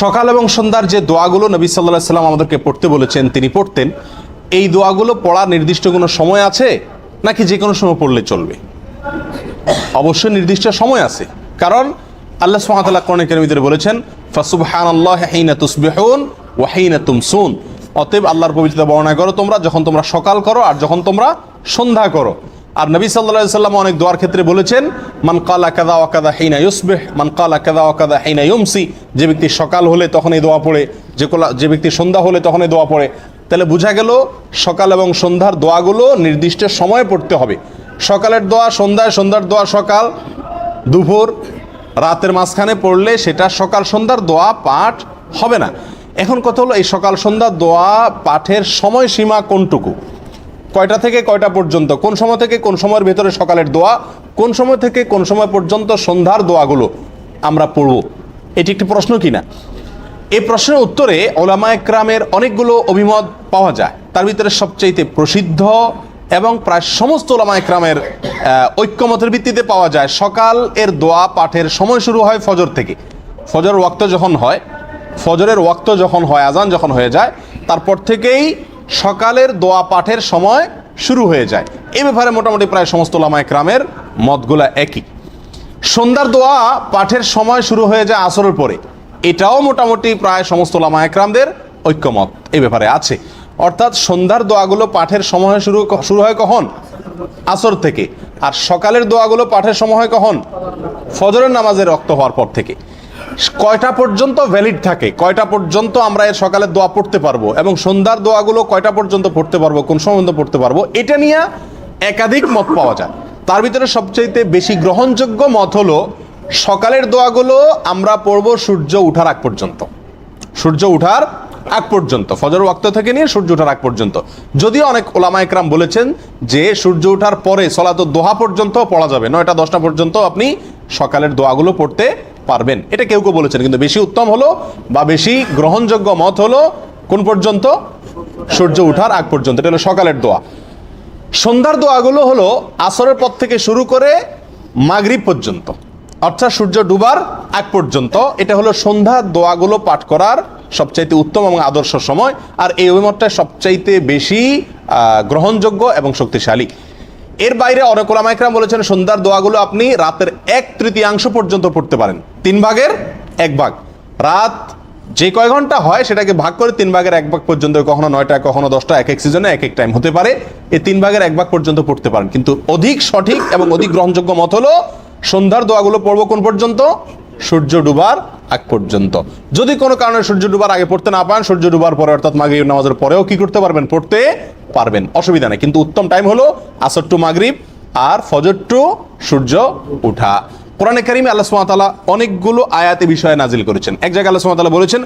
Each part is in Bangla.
সকাল এবং সন্ধ্যার যে দোয়াগুলো নবী সাল্লাহ সাল্লাম আমাদেরকে পড়তে বলেছেন, তিনি পড়তেন, এই দোয়াগুলো পড়ার নির্দিষ্ট কোনো সময় আছে নাকি যে কোনো সময় পড়লে চলবে? অবশ্যই নির্দিষ্ট সময় আছে, কারণ আল্লাহ সুবহানাহু কোরআন কারীমের বলেছেন, ফাসুবহানাল্লাহি হিনা তুসবিহুন ওয়া হিনা তুমসুন অতএব আল্লাহর পবিত্রতা বর্ণনা করো তোমরা যখন তোমরা সকাল করো আর যখন তোমরা সন্ধ্যা করো। আর নবী আলাইহি সাল্লাম অনেক দোয়ার ক্ষেত্রে বলেছেন, মান কালা কাদা ওয়া কাদা হিনা ইউসবিহ, মান কালা কাদা ওয়া কাদা হিনা ইউমসি যে ব্যক্তি সকাল হলে তখন এই দোয়া পড়ে, যে কোলা যে ব্যক্তি সন্ধ্যা হলে তখন এই দোয়া পড়ে। তাহলে বোঝা গেল, সকাল এবং সন্ধ্যার দোয়াগুলো নির্দিষ্ট সময়ে পড়তে হবে। সকালের দোয়া সন্ধ্যায়, সন্ধ্যার দোয়া সকাল, দুপুর, রাতের মাঝখানে পড়লে সেটা সকাল সন্ধ্যার দোয়া পাঠ হবে না। এখন কথা হলো, এই সকাল সন্ধ্যার দোয়া পাঠের সময়সীমা কোনটুকু? কয়টা থেকে কয়টা পর্যন্ত? কোন সময় থেকে কোন সময়ের ভেতরে সকালের দোয়া? কোন সময় থেকে কোন সময় পর্যন্ত সন্ধ্যার দোয়াগুলো আমরা পড়ব? এটি একটি প্রশ্ন কিনা? এই প্রশ্নের উত্তরে ওলামা একরামের অনেকগুলো অভিমত পাওয়া যায়। তার ভিতরে সবচাইতে প্রসিদ্ধ এবং প্রায় সমস্ত ওলামা একরামের ঐক্যমতের ভিত্তিতে পাওয়া যায় সকাল এর দোয়া পাঠের সময় শুরু হয় ফজর থেকে। ফজর ওয়াক্ত যখন হয়, ফজরের ওয়াক্ত যখন হয় আজান যখন হয়ে যায়, তারপর থেকেই সকালের দোয়া পাঠের সময় শুরু হয়ে যায়। এ ব্যাপারে মোটামুটি প্রায় সমস্ত ওলামা একরামের মতগুলা একই। সন্ধ্যার দোয়া পাঠের সময় শুরু হয়ে যায় আসরের পরে। এটাও মোটামুটি প্রায় সমস্ত লামা একরামদের ঐক্যমত। এই ব্যাপারে আছে। অর্থাৎ সন্ধ্যার দোয়াগুলো পাঠের সময় শুরু শুরু হয় কখন? আসর থেকে। আর সকালের দোয়াগুলো পাঠের সময় কখন? ফজরের নামাজের রক্ত হওয়ার পর থেকে। কয়টা পর্যন্ত ভ্যালিড থাকে? কয়টা পর্যন্ত আমরা এর সকালের দোয়া পড়তে পারব? এবং সন্ধ্যার দোয়াগুলো কয়টা পর্যন্ত পড়তে পারব? কোন সময় পড়তে পারব? এটা নিয়ে একাধিক মত পাওয়া যায়। তার ভিতরে সবচাইতে বেশি গ্রহণযোগ্য মত হলো, সকালের দোয়াগুলো আমরা পড়ব সূর্য উঠার আগ পর্যন্ত। সূর্য উঠার আগ পর্যন্ত। ফজর ওয়াক্ত থেকে নিয়ে সূর্য ওঠার আগ পর্যন্ত। যদিও অনেক ওলামা একরাম বলেছেন যে সূর্য ওঠার পরে সলাত দোহা পর্যন্ত পড়া যাবে। নয়টা, দশটা পর্যন্ত আপনি সকালের দোয়াগুলো পড়তে পারবেন। এটা কেউ কেউ বলেছেন, কিন্তু বেশি উত্তম হলো বা বেশি গ্রহণযোগ্য মত হলো কোন পর্যন্ত? সূর্য ওঠার আগ পর্যন্ত, এটা হলো সকালের দোয়া। সন্ধ্যার দোয়াগুলো হলো আসরের পর থেকে শুরু করে মাগরিব পর্যন্ত, অর্থাৎ সূর্য ডুবার আগ পর্যন্ত। এটা হলো সন্ধ্যার দোয়াগুলো পাঠ করার সবচাইতে উত্তম এবং আদর্শ সময়, আর এই অভিমতটা সবচাইতে বেশি গ্রহণযোগ্য এবং শক্তিশালী। এর বাইরে অনেক ওলামাইকরাম বলেছেন, সন্ধ্যার দোয়াগুলো আপনি রাতের এক তৃতীয়াংশ পর্যন্ত পড়তে পারেন। তিন ভাগের এক ভাগ। রাত যে কয় ঘণ্টা হয় সেটাকে ভাগ করে তিন ভাগের এক ভাগ পর্যন্ত কখনো নয়টা, কখনো দশটা, এক এক সিজনে এক এক টাইম হতে পারে। এই তিন ভাগের এক ভাগ পর্যন্ত পড়তে পারেন। কিন্তু অধিক সঠিক এবং অধিক গ্রহণযোগ্য মত হলো সন্ধ্যার দোয়াগুলো পড়ব কোন পর্যন্ত? সূর্য ডুবার আগ পর্যন্ত। যদি কোনো কারণে সূর্য ডুবার আগে পড়তে না পান সূর্য ডুবার পরে অর্থাৎ মাগরিব নামাজের পরেও কি করতে পারবেন? পড়তে পারবেন। অসুবিধা নেই। কিন্তু উত্তম টাইম হলো আসর টু মাগরিব আর ফজর টু সূর্য উঠা। কোরআনে কারিমে আল্লাহ তাআলা অনেকগুলো আয়াতে বিষয়ে নাজিল করেছেন। এক জায়গায় আল্লাহ তাআলা বলেছেন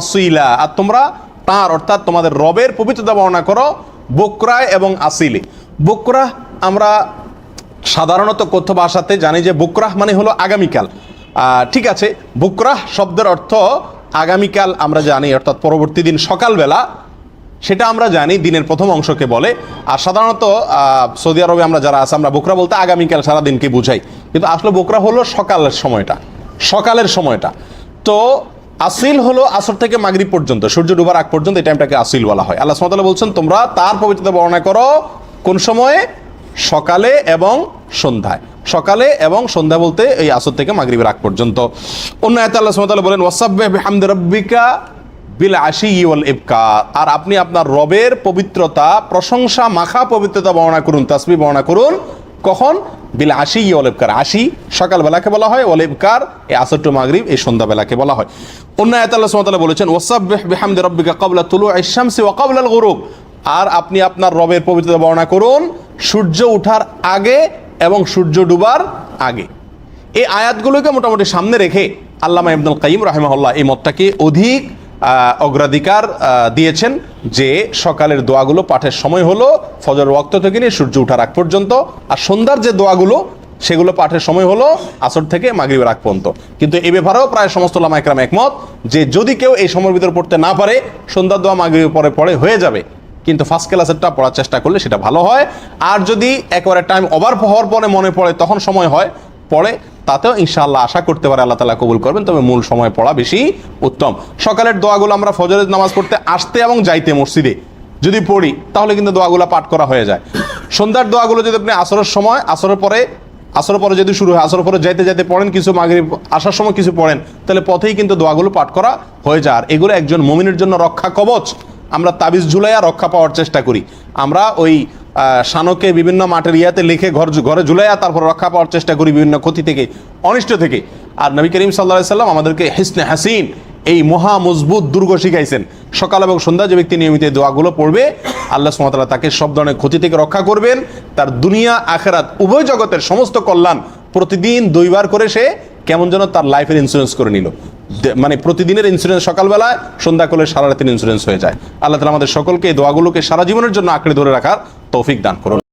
আসীলা। আর তোমরা তাঁর অর্থাৎ তোমাদের রবের পবিত্রতা বর্ণনা করো বকরায় এবং আসিলে। বকরা আমরা সাধারণত কথ্য ভাষাতে জানি যে বুকরাহ মানে হলো আগামীকাল। ঠিক আছে বুকরাহ শব্দের অর্থ আগামীকাল আমরা জানি, অর্থাৎ পরবর্তী দিন সকালবেলা। সেটা আমরা জানি, দিনের প্রথম অংশকে বলে। আর সাধারণত সৌদি আরবে আমরা যারা আছে, আমরা বোকরা বলতে আগামীকাল সারা দিনকে বুঝাই। কিন্তু আসলে বোকরা হলো সকালের সময়টা। সকালের সময়টা। তো আসিল হলো আসর থেকে মাগরিব পর্যন্ত, সূর্য ডুবার আগ পর্যন্ত এই টাইমটাকে আসিল বলা হয়। আল্লাহ সুবহানাহু বলছেন, তোমরা তার পবিত্রতা বর্ণনা করো কোন সময়ে? সকালে এবং সন্ধ্যায়। সকালে এবং সন্ধ্যা বলতে এই আসর থেকে মাগরিবের আগ পর্যন্ত। অন্য আয়াতে আল্লাহ বলেন, ওয়াসাব্বিহ বিহামদি রাব্বিকা বিল আশি ওয়াল ইবকার আর আপনি আপনার রবের পবিত্রতা, প্রশংসা, মাখা পবিত্রতা বর্ণনা করুন তাসবিহ বর্ণনা করুন। কখন? বিল আশি ওয়াল ইবকার। আশি সকালবেলাকে বলা হয়, ওয়াল ইবকার, এই আসর টু মাগরিব, এই সন্ধ্যাবেলাকে বলা হয়। অন্য আয়াত আল্লাহ সুবহানাহু ওয়া তাআলা বলেছেন, ওয়াসাব্বিহ বিহামদি রাব্বিকা ক্বাবলা তুলুইশ শামসি ওয়া ক্বাবলা আল গুরুব আর আপনি আপনার রবের পবিত্রতা বর্ণনা করুন, সূর্য ওঠার আগে এবং সূর্য ডুবার আগে। এই আয়াতগুলোকে মোটামুটি সামনে রেখে আল্লামা ইবনুল কাইম রাহিমাহুল্লাহ এই মতটাকে অধিক অগ্রাধিকার দিয়েছেন যে সকালের দোয়াগুলো পাঠের সময় হলো ফজর ওয়াক্ত থেকে নিয়ে সূর্য ওঠার আগ পর্যন্ত, আর সন্ধ্যার যে দোয়াগুলো, সেগুলো পাঠের সময় হলো আসর থেকে মাগরিবের আগ পর্যন্ত। কিন্তু এ ব্যাপারেও প্রায় সমস্ত লামা একরাম একমত যে যদি কেউ এই সময়ের ভিতরে পড়তে না পারে, সন্ধ্যার দোয়া মাগরিবের পরে পড়ে হয়ে যাবে। কিন্তু ফার্স্ট ক্লাসেরটা পড়ার চেষ্টা করলে সেটা ভালো হয়। আর যদি একেবারে টাইম ওভার হওয়ার পরে মনে পড়ে, তখন সময় হয়, পড়ে। তাতেও ইনশাআল্লাহ আশা করতে পারে আল্লাহ তালা কবুল করবেন। তবে মূল সময় পড়া বেশি উত্তম। সকালের দোয়াগুলো আমরা ফজরের নামাজ পড়তে আসতে এবং যাইতে মসজিদে যদি পড়ি, তাহলে কিন্তু দোয়াগুলো পাঠ করা হয়ে যায়। সন্ধ্যার দোয়াগুলো যদি আপনি আসরের সময়, আসরের পরে আসরের পরে যদি শুরু হয়, আসরের পরে যাইতে যাইতে পড়েন, কিছু মাগরিব আসার সময় কিছু পড়েন, তাহলে পথেই কিন্তু দোয়াগুলো পাঠ করা হয়ে যায়। আর এগুলো একজন মমিনের জন্য রক্ষা কবচ। আমরা তাবিজ ঝুলাইয়া রক্ষা পাওয়ার চেষ্টা করি। আমরা ওই শানকে বিভিন্ন মাঠের ইয়াতে লিখে ঘর ঘরে ঝুলাইয়া তারপর রক্ষা পাওয়ার চেষ্টা করি বিভিন্ন ক্ষতি থেকে, অনিষ্ট থেকে। আর নবী করিম সাল্লাহ সাল্লাম আমাদেরকে হিসনে হাসিন এই মহা মজবুত দুর্গ শিখাইছেন। সকাল এবং সন্ধ্যা যে ব্যক্তি নিয়মিত দোয়াগুলো পড়বে, আল্লাহ সুমতাল্লাহ তাকে সব ধরনের ক্ষতি থেকে রক্ষা করবেন। তার দুনিয়া, আখেরাত, উভয় জগতের সমস্ত কল্যাণ প্রতিদিন দুইবার করে সে কেমন যেন তার লাইফের ইন্স্যুরেন্স করে নিল। মানে প্রতিদিনের ইন্স্যুরেন্স সকালবেলায়, সন্ধ্যা করলে সারা রাতের ইন্স্যুরেন্স হয়ে যায়। আল্লাহ তালা আমাদের সকলকে এই দোয়াগুলোকে সারা জীবনের জন্য আঁকড়ে ধরে রাখার তৌফিক দান করুন।